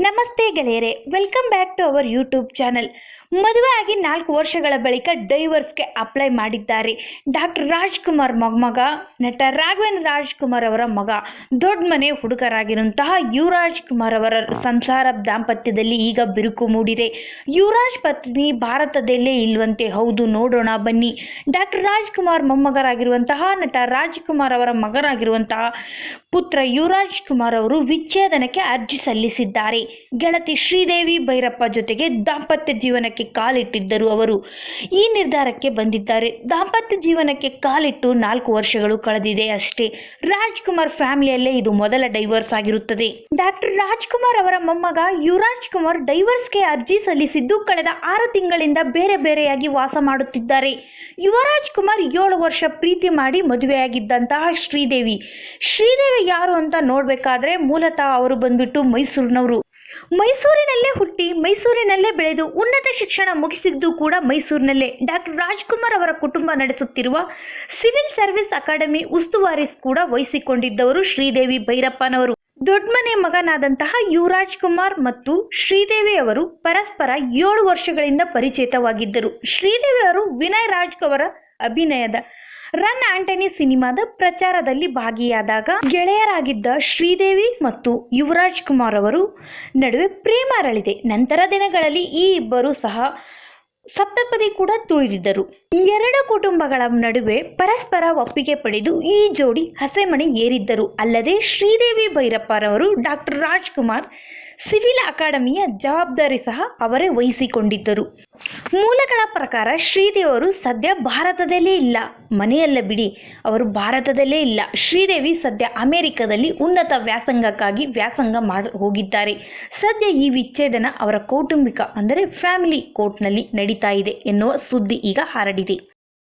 ನಮಸ್ತೆ ಗೆಳೆಯರೆ welcome back to our YouTube channel ಮದುವೆ ಆಗಿ ನಾಲ್ಕು ವರ್ಷಗಳ ಬಳಿಕ ಡೈವರ್ಸ್ಗೆ ಅಪ್ಲೈ ಮಾಡಿದ್ದಾರೆ. ಡಾಕ್ಟರ್ ರಾಜ್ಕುಮಾರ್ ಮೊಮ್ಮಗ ನಟ ರಾಘವೇಂದ್ರ ರಾಜ್ಕುಮಾರ್ ಅವರ ಮಗ, ದೊಡ್ಡ ಮನೆ ಹುಡುಗರಾಗಿರುವಂತಹ ಯುವರಾಜ್ ಕುಮಾರ್ ಅವರ ಸಂಸಾರ ದಾಂಪತ್ಯದಲ್ಲಿ ಈಗ ಬಿರುಕು ಮೂಡಿದೆ. ಯುವರಾಜ್ ಪತ್ನಿ ಭಾರತದಲ್ಲೇ ಇಲ್ವಂತೆ, ಹೌದು ನೋಡೋಣ ಬನ್ನಿ. ಡಾಕ್ಟರ್ ರಾಜ್ಕುಮಾರ್ ಮೊಮ್ಮಗರಾಗಿರುವಂತಹ ನಟ ರಾಜ್ಕುಮಾರ್ ಅವರ ಮಗನಾಗಿರುವಂತಹ ಪುತ್ರ ಯುವರಾಜ್ ಕುಮಾರ್ ಅವರು ವಿಚ್ಛೇದನಕ್ಕೆ ಅರ್ಜಿ ಸಲ್ಲಿಸಿದ್ದಾರೆ. ಗೆಳತಿ ಶ್ರೀದೇವಿ ಭೈರಪ್ಪ ಜೊತೆಗೆ ದಾಂಪತ್ಯ ಜೀವನಕ್ಕೆ ಕಾಲಿಟ್ಟಿದ್ದರು ಅವರು. ಈ ನಿರ್ಧಾರಕ್ಕೆ ಬಂದಿದ್ದಾರೆ. ದಾಂಪತ್ಯ ಜೀವನಕ್ಕೆ ಕಾಲಿಟ್ಟು ನಾಲ್ಕು ವರ್ಷಗಳು ಕಳೆದಿದೆ ಅಷ್ಟೇ. ರಾಜ್ಕುಮಾರ್ ಫ್ಯಾಮಿಲಿಯಲ್ಲೇ ಇದು ಮೊದಲ ಡೈವರ್ಸ್ ಆಗಿರುತ್ತದೆ. ಡಾಕ್ಟರ್ ರಾಜ್ಕುಮಾರ್ ಅವರ ಮೊಮ್ಮಗ ಯುವರಾಜ್ ಕುಮಾರ್ ಡೈವರ್ಸ್ಗೆ ಅರ್ಜಿ ಸಲ್ಲಿಸಿದ್ದು ಕಳೆದ ಆರು ತಿಂಗಳಿಂದ ಬೇರೆ ಬೇರೆಯಾಗಿ ವಾಸ ಮಾಡುತ್ತಿದ್ದಾರೆ. ಯುವರಾಜ್ ಕುಮಾರ್ ಏಳು ವರ್ಷ ಪ್ರೀತಿ ಮಾಡಿ ಮದುವೆಯಾಗಿದ್ದಂತಹ ಶ್ರೀದೇವಿ. ಶ್ರೀದೇವಿ ಯಾರು ಅಂತ ನೋಡ್ಬೇಕಾದ್ರೆ ಮೂಲತಃ ಅವರು ಬಂದ್ಬಿಟ್ಟು ಮೈಸೂರಿನವರು. ಮೈಸೂರಿನಲ್ಲೇ ಹುಟ್ಟಿ ಮೈಸೂರಿನಲ್ಲೇ ಬೆಳೆದು ಉನ್ನತ ಶಿಕ್ಷಣ ಮುಗಿಸಿದ್ದು ಕೂಡ ಮೈಸೂರಿನಲ್ಲೇ. ಡಾಕ್ಟರ್ ರಾಜ್ಕುಮಾರ್ ಅವರ ಕುಟುಂಬ ನಡೆಸುತ್ತಿರುವ ಸಿವಿಲ್ ಸರ್ವಿಸ್ ಅಕಾಡೆಮಿ ಉಸ್ತುವಾರಿ ಕೂಡ ವಹಿಸಿಕೊಂಡಿದ್ದವರು ಶ್ರೀದೇವಿ ಭೈರಪ್ಪನವರು. ದೊಡ್ಡಮನೆ ಮಗನಾದಂತಹ ಯುವರಾಜ್ ಕುಮಾರ್ ಮತ್ತು ಶ್ರೀದೇವಿ ಅವರು ಪರಸ್ಪರ ಏಳು ವರ್ಷಗಳಿಂದ ಪರಿಚಿತವಾಗಿದ್ದರು ಶ್ರೀದೇವಿ ಅವರು ವಿನಯ್ ರಾಜ್ ಅವರ ಅಭಿನಯದ ರನ್ ಆಂಟನಿ ಸಿನಿಮಾದ ಪ್ರಚಾರದಲ್ಲಿ ಭಾಗಿಯಾದಾಗ ಗೆಳೆಯರಾಗಿದ್ದ ಶ್ರೀದೇವಿ ಮತ್ತು ಯುವರಾಜ್ ಕುಮಾರ್ ಅವರು ನಡುವೆ ಪ್ರೇಮ ಅರಳಿದೆ ನಂತರ ದಿನಗಳಲ್ಲಿ ಈ ಇಬ್ಬರು ಸಹ ಸಪ್ತಪದಿ ಕೂಡ ತುಳಿದಿದ್ದರು. ಎರಡು ಕುಟುಂಬಗಳ ನಡುವೆ ಪರಸ್ಪರ ಒಪ್ಪಿಗೆ ಪಡೆದು ಈ ಜೋಡಿ ಹಸೆಮಣೆ ಏರಿದ್ದರು. ಅಲ್ಲದೆ ಶ್ರೀದೇವಿ ಭೈರಪ್ಪರವರು ಡಾಕ್ಟರ್ ರಾಜ್ಕುಮಾರ್ ಸಿವಿಲ್ ಅಕಾಡೆಮಿಯ ಜವಾಬ್ದಾರಿ ಸಹ ಅವರೇ ವಹಿಸಿಕೊಂಡಿದ್ದರು. ಮೂಲಗಳ ಪ್ರಕಾರ ಶ್ರೀದೇವರು ಸದ್ಯ ಭಾರತದಲ್ಲೇ ಇಲ್ಲ. ಮನೆಯಲ್ಲ ಬಿಡಿ, ಅವರು ಭಾರತದಲ್ಲೇ ಇಲ್ಲ. ಶ್ರೀದೇವಿ ಸದ್ಯ ಅಮೆರಿಕದಲ್ಲಿ ಉನ್ನತ ವ್ಯಾಸಂಗಕ್ಕಾಗಿ ವ್ಯಾಸಂಗ ಮಾಡಿ ಹೋಗಿದ್ದಾರೆ. ಸದ್ಯ ಈ ವಿಚ್ಛೇದನ ಅವರ ಕೌಟುಂಬಿಕ, ಅಂದರೆ ಫ್ಯಾಮಿಲಿ ಕೋರ್ಟ್ನಲ್ಲಿ ನಡೀತಾ ಇದೆ ಎನ್ನುವ ಸುದ್ದಿ ಈಗ ಹರಡಿದೆ.